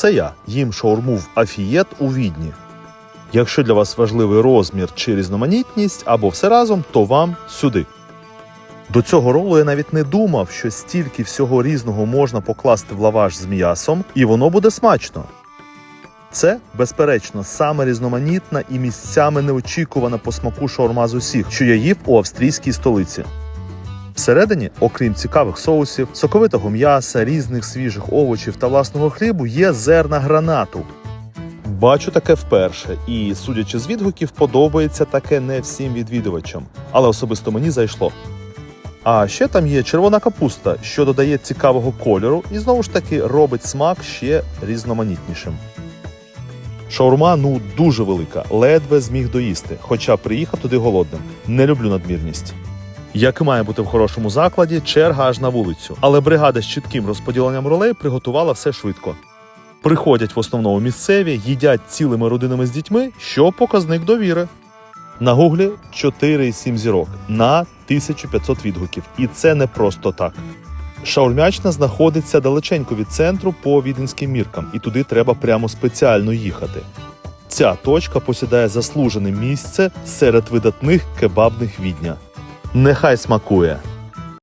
Це я їм шаурму в афієт у відні. Якщо для вас важливий розмір чи різноманітність або все разом, то вам сюди. До цього ролу я навіть не думав, що стільки всього різного можна покласти в лаваш з м'ясом, і воно буде смачно. Це, безперечно, саме різноманітна і місцями неочікувана по смаку шаурма з усіх, що я їв у австрійській столиці. Всередині, окрім цікавих соусів, соковитого м'яса, різних свіжих овочів та власного хлібу, є зерна гранату. Бачу таке вперше, і, судячи з відгуків, подобається таке не всім відвідувачам, але особисто мені зайшло. А ще там є червона капуста, що додає цікавого кольору і знову ж таки робить смак ще різноманітнішим. Шаурма ну дуже велика, ледве зміг доїсти, хоча приїхав туди голодним. Не люблю надмірність. Як і має бути в хорошому закладі, черга аж на вулицю. Але бригада з чітким розподіленням ролей приготувала все швидко. Приходять в основному місцеві, їдять цілими родинами з дітьми, що показник довіри. На гуглі 4,7 зірок на 1500 відгуків. І це не просто так. Шаурмячна знаходиться далеченько від центру по віденським міркам, і туди треба прямо спеціально їхати. Ця точка посідає заслужене місце серед видатних кебабних відня. Нехай смакує!